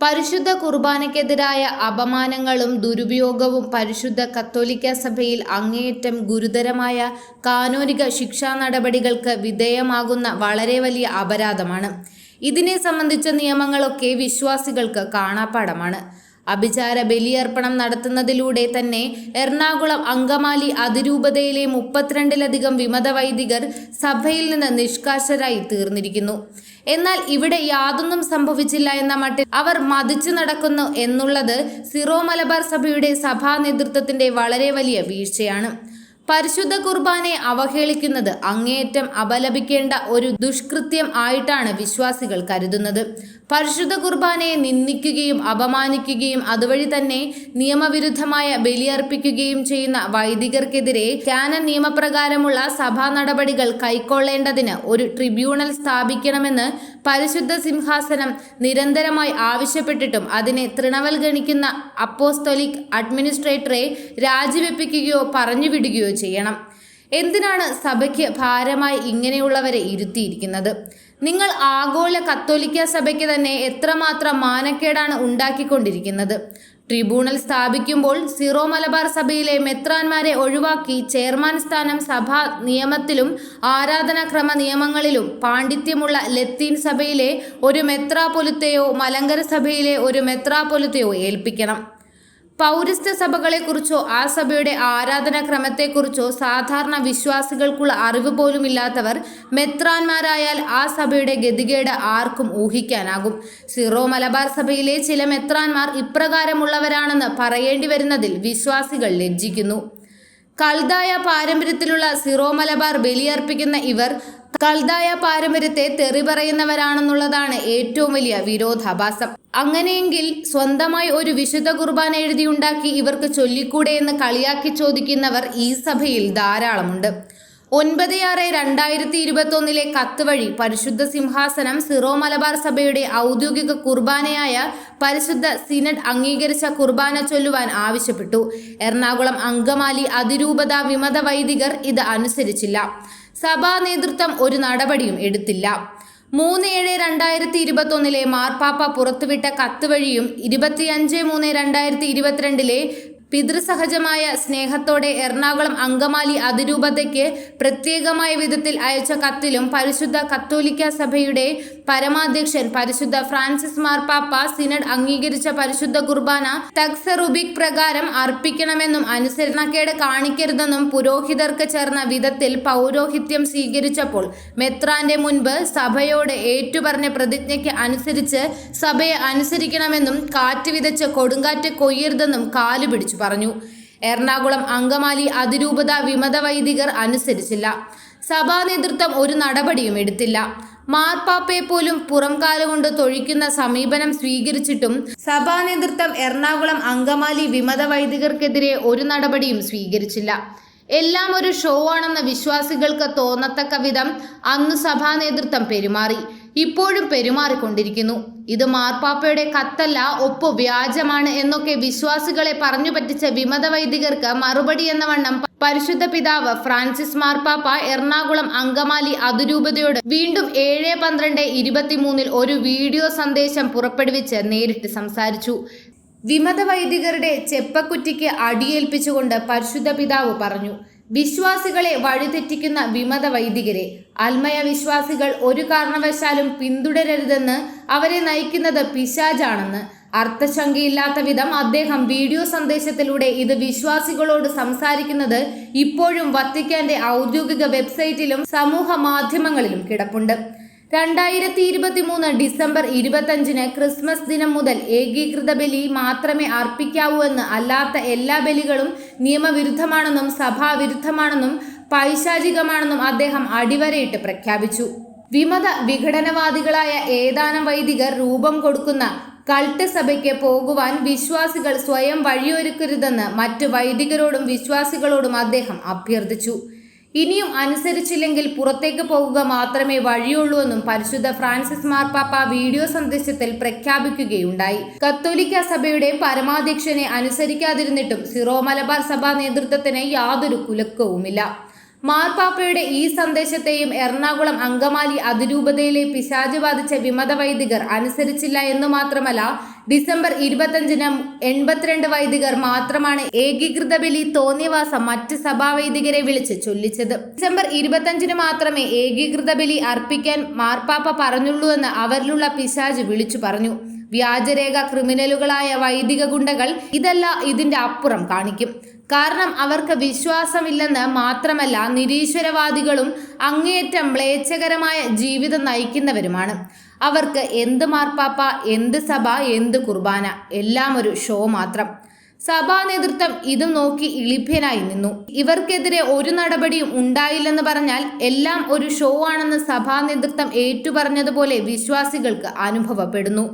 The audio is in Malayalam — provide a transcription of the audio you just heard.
പരിശുദ്ധ കുർബാനയ്ക്കെതിരായ അപമാനങ്ങളും ദുരുപയോഗവും പരിശുദ്ധ കത്തോലിക്ക സഭയിൽ അങ്ങേയറ്റം ഗുരുതരമായ കാനോനിക ശിക്ഷാ നടപടികൾക്ക് വിധേയമാകുന്ന വളരെ വലിയ അപരാധമാണ്. ഇതിനെ സംബന്ധിച്ച നിയമങ്ങളൊക്കെ വിശ്വാസികൾക്ക് കാണാപ്പാടമാണ് അഭിചാര ബലിയർപ്പണം നടത്തുന്നതിലൂടെ തന്നെ എറണാകുളം അങ്കമാലി അതിരൂപതയിലെ മുപ്പത്തിരണ്ടിലധികം വിമത വൈദികർ സഭയിൽ നിന്ന് നിഷ്കാശരായി തീർന്നിരിക്കുന്നു. എന്നാൽ ഇവിടെ യാതൊന്നും സംഭവിച്ചില്ല എന്ന മട്ടിൽ അവർ മതിച്ചു നടക്കുന്നു എന്നുള്ളത് സിറോ മലബാർ സഭയുടെ സഭാ നേതൃത്വത്തിന്റെ വളരെ വലിയ വീഴ്ചയാണ്. പരിശുദ്ധ കുർബാനെ അവഹേളിക്കുന്നത് അങ്ങേയറ്റം അപലപിക്കേണ്ട ഒരു ദുഷ്കൃത്യം ആയിട്ടാണ് വിശ്വാസികൾ കരുതുന്നത്. പരിശുദ്ധ കുർബാനയെ നിന്ദിക്കുകയും അപമാനിക്കുകയും അതുവഴി തന്നെ നിയമവിരുദ്ധമായ ബലിയർപ്പിക്കുകയും ചെയ്യുന്ന വൈദികർക്കെതിരെ കാനൻ നിയമപ്രകാരമുള്ള സഭാ നടപടികൾ കൈക്കൊള്ളേണ്ടതിന് ഒരു ട്രിബ്യൂണൽ സ്ഥാപിക്കണമെന്ന് പരിശുദ്ധ സിംഹാസനം നിരന്തരമായി ആവശ്യപ്പെട്ടിട്ടും അതിനെ തൃണവൽഗണിക്കുന്ന അപ്പോസ്തോലിക് അഡ്മിനിസ്ട്രേറ്ററെ രാജിവെപ്പിക്കുകയോ പറഞ്ഞുവിടുകയോ ചെയ്യണം. എന്തിനാണ് സഭയ്ക്ക് ഭാരമായി ഇങ്ങനെയുള്ളവരെ ഇരുത്തിയിരിക്കുന്നത്? നിങ്ങൾ ആഗോള കത്തോലിക്ക സഭയ്ക്ക് തന്നെ എത്രമാത്രം മാനക്കേടാണ് ഉണ്ടാക്കിക്കൊണ്ടിരിക്കുന്നത്? ട്രിബ്യൂണൽ സ്ഥാപിക്കുമ്പോൾ സിറോ മലബാർ സഭയിലെ മെത്രാന്മാരെ ഒഴിവാക്കി ചെയർമാൻ സ്ഥാനം സഭാ നിയമത്തിലും ആരാധനാക്രമ നിയമങ്ങളിലും പാണ്ഡിത്യമുള്ള ലത്തീൻ സഭയിലെ ഒരു മെത്രാപൊലുത്തെയോ മലങ്കര സഭയിലെ ഒരു മെത്രാപൊലുത്തെയോ ഏൽപ്പിക്കണം. പൗരസ്ത്യ സഭകളെക്കുറിച്ചോ ആ സഭയുടെ ആരാധനാക്രമത്തെക്കുറിച്ചോ സാധാരണ വിശ്വാസികൾക്കുള്ള അറിവ് പോലുമില്ലാത്തവർ മെത്രാന്മാരായാൽ ആ സഭയുടെ ഗതികേട് ആർക്കും ഊഹിക്കാനാകും. സിറോ മലബാർ സഭയിലെ ചില മെത്രാന്മാർ ഇപ്രകാരമുള്ളവരാണെന്ന് പറയേണ്ടി വരുന്നതിൽ വിശ്വാസികൾ ലജ്ജിക്കുന്നു. കൽതായ പാരമ്പര്യത്തിലുള്ള സിറോ മലബാർ ബലിയർപ്പിക്കുന്ന ഇവർ കൽതായ പാരമ്പര്യത്തെ തെറി പറയുന്നവരാണെന്നുള്ളതാണ് ഏറ്റവും വലിയ വിരോധാഭാസം. അങ്ങനെയെങ്കിൽ സ്വന്തമായി ഒരു വിശുദ്ധ കുർബാന എഴുതിയുണ്ടാക്കി ഇവർക്ക് ചൊല്ലിക്കൂടെ എന്ന് കളിയാക്കി ചോദിക്കുന്നവർ ഈ സഭയിൽ ധാരാളമുണ്ട്. ഒൻപത് ആറ് രണ്ടായിരത്തി ഇരുപത്തൊന്നിലെ കത്ത് വഴി പരിശുദ്ധ സിംഹാസനം സിറോ മലബാർ സഭയുടെ ഔദ്യോഗിക കുർബാനയായ പരിശുദ്ധ സിനഡ് അംഗീകരിച്ച കുർബാന ചൊല്ലുവാൻ ആവശ്യപ്പെട്ടു. എറണാകുളം അങ്കമാലി അതിരൂപത വിമത വൈദികർ ഇത് അനുസരിച്ചില്ല. സഭാ നേതൃത്വം ഒരു നടപടിയും എടുത്തില്ല. മൂന്ന് ഏഴ് രണ്ടായിരത്തി ഇരുപത്തൊന്നിലെ മാർപ്പാപ്പ പുറത്തുവിട്ട കത്ത് വഴിയും ഇരുപത്തിയഞ്ച് മൂന്ന് രണ്ടായിരത്തി ഇരുപത്തിരണ്ടിലെ പിതൃസഹജമായ സ്നേഹത്തോടെ എറണാകുളം അങ്കമാലി അതിരൂപതയ്ക്ക് പ്രത്യേകമായ വിധത്തിൽ അയച്ച കത്തിലും പരിശുദ്ധ കത്തോലിക്ക സഭയുടെ പരമാധ്യക്ഷൻ പരിശുദ്ധ ഫ്രാൻസിസ് മാർപ്പാപ്പ സിനഡ് അംഗീകരിച്ച പരിശുദ്ധ കുർബാന തക്സറുബിക് പ്രകാരം അർപ്പിക്കണമെന്നും അനുസരണക്കേട് കാണിക്കരുതെന്നും പുരോഹിതർക്ക് ചേർന്ന വിധത്തിൽ പൗരോഹിത്യം സ്വീകരിച്ചപ്പോൾ മെത്രാന്റെ മുൻപ് സഭയോട് ഏറ്റുപറഞ്ഞ പ്രതിജ്ഞയ്ക്ക് അനുസരിച്ച് സഭയെ അനുസരിക്കണമെന്നും കാറ്റ് വിതച്ച് കൊടുങ്കാറ്റ് കൊയ്യരുതെന്നും കാലുപിടിച്ചു. പറഞ്ഞു. എറണാകുളം അങ്കമാലി അതിരൂപത വിമത വൈദികർ അനുസരിച്ചില്ല. സഭാ നേതൃത്വം ഒരു നടപടിയും എടുത്തില്ല. മാർപ്പാപ്പയെ പോലും പുറം കാലുകൊണ്ട് തൊഴിക്കുന്ന സമീപനം സ്വീകരിച്ചിട്ടും സഭാ നേതൃത്വം എറണാകുളം അങ്കമാലി വിമത വൈദികർക്കെതിരെ ഒരു നടപടിയും സ്വീകരിച്ചില്ല. എല്ലാം ഒരു ഷോ ആണെന്ന് വിശ്വാസികൾക്ക് തോന്നത്തക്ക വിധം അന്ന് സഭാ നേതൃത്വം പെരുമാറി. ഇപ്പോഴും പെരുമാറിക്കൊണ്ടിരിക്കുന്നു. ഇത് മാർപ്പാപ്പയുടെ കത്തല്ല ഒപ്പ് വ്യാജമാണ് എന്നൊക്കെ വിശ്വാസികളെ പറഞ്ഞു പറ്റിച്ച വിമത വൈദികർക്ക് മറുപടി എന്ന വണ്ണം പരിശുദ്ധ പിതാവ് ഫ്രാൻസിസ് മാർപ്പാപ്പ എറണാകുളം അങ്കമാലി അതിരൂപതയോട് വീണ്ടും ഏഴ് പന്ത്രണ്ട് ഇരുപത്തിമൂന്നിൽ ഒരു വീഡിയോ സന്ദേശം പുറപ്പെടുവിച്ച് നേരിട്ട് സംസാരിച്ചു. വിമത വൈദികരുടെ ചെപ്പക്കുറ്റിക്ക് അടിയേൽപ്പിച്ചുകൊണ്ട് പരിശുദ്ധ പിതാവ് പറഞ്ഞു വിശ്വാസികളെ വഴിതെറ്റിക്കുന്ന വിമത വൈദികരെ. അൽമയ വിശ്വാസികൾ ഒരു കാരണവശാലും പിന്തുടരരുതെന്ന് അവരെ നയിക്കുന്നത് പിശാജാണെന്ന് അർത്ഥശങ്കയില്ലാത്ത വിധം അദ്ദേഹം വീഡിയോ സന്ദേശത്തിലൂടെ ഇത് വിശ്വാസികളോട് സംസാരിക്കുന്നത് ഇപ്പോഴും വത്തിക്കാന്റെ ഔദ്യോഗിക വെബ്സൈറ്റിലും സമൂഹ മാധ്യമങ്ങളിലും കിടപ്പുണ്ട്. രണ്ടായിരത്തി ഇരുപത്തി മൂന്ന് ഡിസംബർ ഇരുപത്തഞ്ചിന് ക്രിസ്മസ് ദിനം മുതൽ ഏകീകൃത ബലി മാത്രമേ അർപ്പിക്കാവൂ എന്ന് അല്ലാത്ത എല്ലാ ബലികളും നിയമവിരുദ്ധമാണെന്നും സഭാവിരുദ്ധമാണെന്നും പൈശാചികമാണെന്നും അദ്ദേഹം അടിവരയിട്ട് പ്രഖ്യാപിച്ചു. വിമത വിഘടനവാദികളായ ഏതാനും വൈദികർ രൂപം കൊടുക്കുന്ന കൾട്ട് സഭയ്ക്ക് പോകുവാൻ വിശ്വാസികൾ സ്വയം വഴിയൊരുക്കരുതെന്ന് മറ്റ് വൈദികരോടും വിശ്വാസികളോടും അദ്ദേഹം അഭ്യർത്ഥിച്ചു. ഇനിയും അനുസരിച്ചില്ലെങ്കിൽ പുറത്തേക്ക് പോകുക മാത്രമേ വഴിയുള്ളൂ എന്നും പരിശുദ്ധ ഫ്രാൻസിസ് മാർപ്പാപ്പ വീഡിയോ സന്ദേശത്തിൽ പ്രഖ്യാപിക്കുകയുണ്ടായി. കത്തോലിക്ക സഭയുടെ പരമാധ്യക്ഷനെ അനുസരിക്കാതിരുന്നിട്ടും സിറോ മലബാർ സഭാ നേതൃത്വത്തിന് യാതൊരു കുലക്കവുമില്ല. മാർപ്പാപ്പയുടെ ഈ സന്ദേശത്തെയും എറണാകുളം അങ്കമാലി അതിരൂപതയിലെ പിശാജ് ബാധിച്ച വിമത വൈദികർ അനുസരിച്ചില്ല എന്ന് മാത്രമല്ല ഡിസംബർ ഇരുപത്തഞ്ചിന് എൺപത്തിരണ്ട് വൈദികർ മാത്രമാണ് ഏകീകൃത ബലി തോന്നിയവാസം മറ്റ് സഭാവൈദികരെ വിളിച്ച് ചൊല്ലിച്ചത്. ഡിസംബർ ഇരുപത്തഞ്ചിന് മാത്രമേ ഏകീകൃത ബലി അർപ്പിക്കാൻ മാർപ്പാപ്പ പറഞ്ഞുള്ളൂ എന്ന് അവരിലുള്ള പിശാജ് വിളിച്ചു പറഞ്ഞു. വ്യാജരേഖ ക്രിമിനലുകളായ വൈദിക ഗുണ്ടകൾ ഇതല്ല ഇതിന്റെ അപ്പുറം കാണിക്കും. കാരണം അവർക്ക് വിശ്വാസമില്ലെന്ന് മാത്രമല്ല നിരീശ്വരവാദികളും അങ്ങേയറ്റം മ്ലേച്ഛകരമായ ജീവിതം നയിക്കുന്നവരുമാണ്. അവർക്ക് എന്ത് മാർപ്പാപ്പ എന്ത് സഭ എന്ത് കുർബാന എല്ലാം ഒരു ഷോ മാത്രം. സഭാ നേതൃത്വം ഇതും നോക്കി ഇളിഭ്യനായി നിന്നു. ഇവർക്കെതിരെ ഒരു നടപടിയും ഉണ്ടായില്ലെന്ന് പറഞ്ഞാൽ എല്ലാം ഒരു ഷോ ആണെന്ന് സഭാ നേതൃത്വം ഏറ്റുപറഞ്ഞതുപോലെ വിശ്വാസികൾക്ക് അനുഭവപ്പെടുന്നു.